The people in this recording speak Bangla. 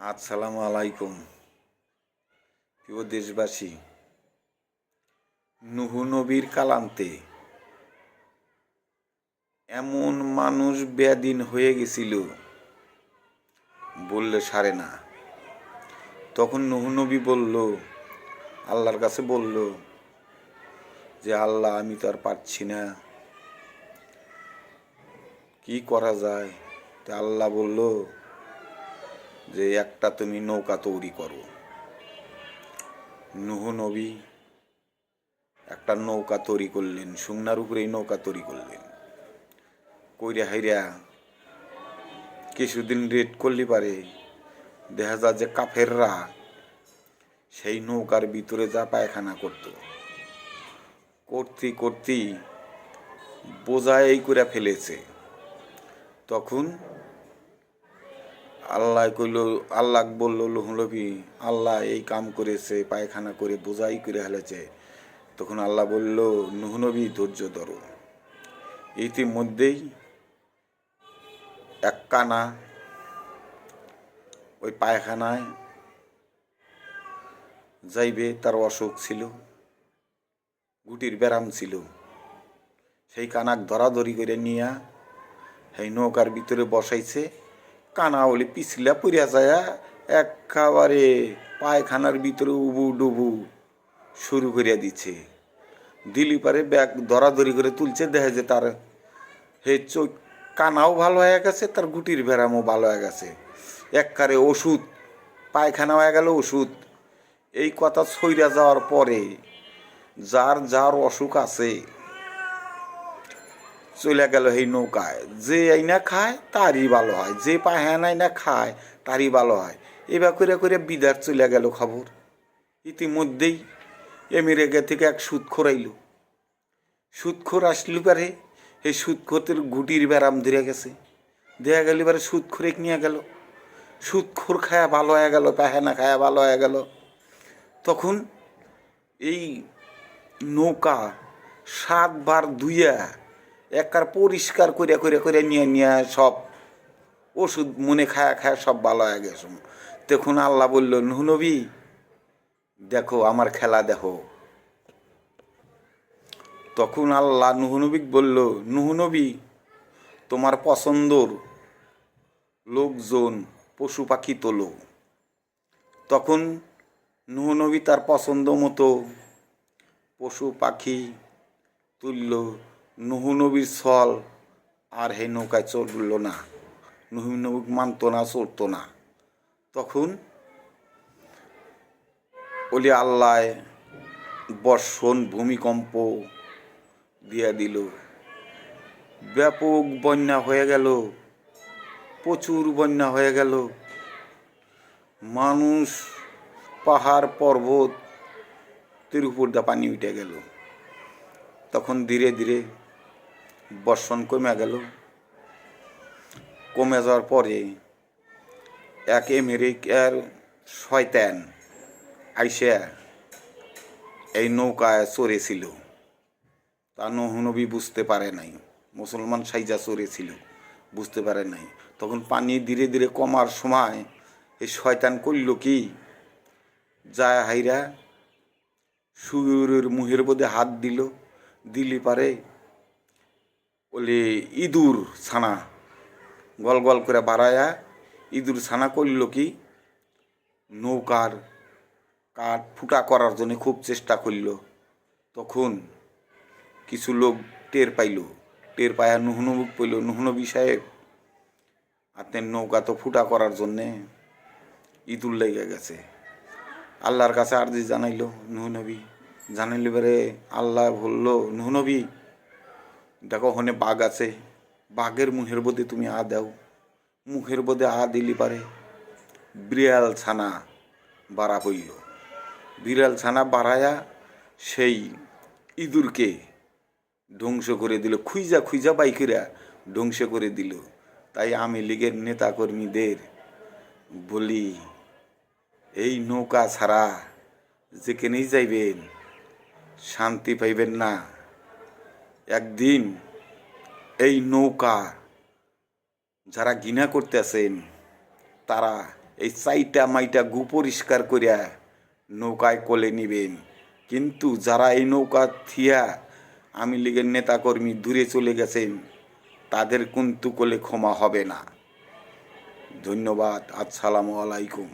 আসসালামু আলাইকুম। প্রিয় দেশবাসী, নুহু নবীর কালান্তে এমন মানুষ বেদিন হয়ে গেছিল, বললে সারে না। তখন নুহু নবী বলল, আল্লাহর কাছে বলল যে, আল্লাহ, আমি তো আর পারছি না। কি করা যায়? তা আল্লাহ বলল যে একটা তুমি নৌকা তৈরি করো। নুহ নবী একটা নৌকা তৈরি করলেন, সুংনার উপরেই নৌকা তৈরি করলেন। কইরা হাইরা, কিছুদিন রেড করলে পারে, দেখা যায় যে কাফেররা সেই নৌকার ভিতরে যা পায়খানা করত। করতে করতেই এই করে ফেলেছে। তখন আল্লাহ কইল, আল্লাহ বলল লুহলবি আল্লাহ এই কাম করেছে, পায়খানা করে বোঝাই করে হেলেছে। তখন আল্লাহ বলল নুহনবী ধৈর্য ধরো। ইতিমধ্যেই এক কানা ওই পায়খানায় যাইবে, তার অসুখ ছিল, গুটির ব্যারাম ছিল। সেই কানাক ধরাধরি করে নিয়া সেই নৌকার ভিতরে বসাইছে। কানা হলে পিছলা পড়িয়া যায় একেবারে পায়খানার ভিতরে উবু ডুবু শুরু করিয়া দিচ্ছে দিলি পারে ব্যাগ ধরাধরি করে তুলছে, দেখে যে তার হে চোখ কানাও ভালো হয়ে গেছে, তার গুটির ভেড়ামও ভালো হয়ে গেছে। এককারে ওষুধ, পায়খানা হয়ে গেল ওষুধ। এই কথা সইরা যাওয়ার পরে যার যার অসুখ আছে চলে গেল এই নৌকায়। যে আইনা খায়, তারই ভালো হয়। যে পাহান আইনা খায়, তারই ভালো হয়। এবার করে করে বিদার চলে গেল খবর। ইতিমধ্যেই আমেরিকা থেকে এক সুদখোর আইল। সুদখোর আসলি পারে এই সুদখোরের গুটির ব্যারাম ধরে গেছে। দেয়া গেল এবারে সুদখোরে নিয়ে গেল। সুদখোর খায়া ভালো হয়ে গেল পাহানা খায়া ভালো হয়ে গেল। তখন এই নৌকা সাতবার ধুইয়া একার পরিষ্কার করে করে করে নিয়ে নিয়ে সব ওষুধ মনে খায়া খায়া সব ভালো হয়ে গেছে। তখন আল্লাহ বলল নুহনবী দেখো আমার খেলা দেখো। তখন আল্লাহ নুহনবী বলল নুহনবী তোমার পছন্দর লোকজন পশু পাখি তোলো। তখন নুহনবী তার পছন্দ মতো পশু পাখি তুলল। নুহু নবীর ছল আর হে নৌকায় চলল না। নুহু নবী মানত না, চলতো না। তখন ওলি আল্লাহ বর্ষণ ভূমিকম্প দিয়া দিল। ব্যাপক বন্যা হয়ে গেল, প্রচুর বন্যা হয়ে গেল। মানুষ পাহাড়, পর্বত তের উপর দা পানি উঠে গেল। তখন ধীরে ধীরে বর্ষণ কমে গেল। কমে যাওয়ার পরে এক আমেরিকার শয়তান আইসা এই নৌকায় চড়েছিল। তা নহনবী বুঝতে পারে নাই। মুসলমান সাইজা চড়েছিল, বুঝতে পারে নাই। তখন পানি ধীরে ধীরে কমার সময় এই শয়তান করল কি? যায় হাইরা সুরের মুহের মধ্যে হাত দিল, দিলি পারে ওলে ইঁদুর ছানা গল গল করে বাড়ায়া ইঁদুর ছানা করল কি? নৌকার কাঠ ফুটা করার জন্য খুব চেষ্টা করল। তখন কিছু লোক টের পাইল। টের পায়া নুহনবুক পাইল নুহনবী সাহেব, আপনার নৌকা তো ফুটা করার জন্যে ইঁদুর লেগে গেছে। আল্লাহর কাছে আর্জি জানাইল, নুহনবী, জানাইল এবারে আল্লাহ বলল, নুহনবী দেখো ওখানে বাঘ আছে। বাঘের মুখের বোধে তুমি আ দাও। মুখের বোধে আ দিলি পারে। বিড়াল ছানা বাড়া হইল বিড়াল ছানা বাড়ায়া সেই ইঁদুরকে ধ্বংস করে দিল। খুইজা খুইজা বাইকেরা ধ্বংস করে দিল। তাই আমি লীগের নেতাকর্মীদের বলি, এই নৌকা ছাড়া যেখানেই যাইবেন, শান্তি পাইবেন না। একদিন এই নৌকা যারা ঘৃণা করতেছেন তারা এই চাইটা মাইটা গু পরিষ্কার করিয়া নৌকায় কোলে নিবেন। কিন্তু যারা এই নৌকা থিয়া আমি লীগের নেতাকর্মী দূরে চলে গেছেন, তাদের কিন্তু কোলে ক্ষমা হবে না। ধন্যবাদ। আসসালামু আলাইকুম।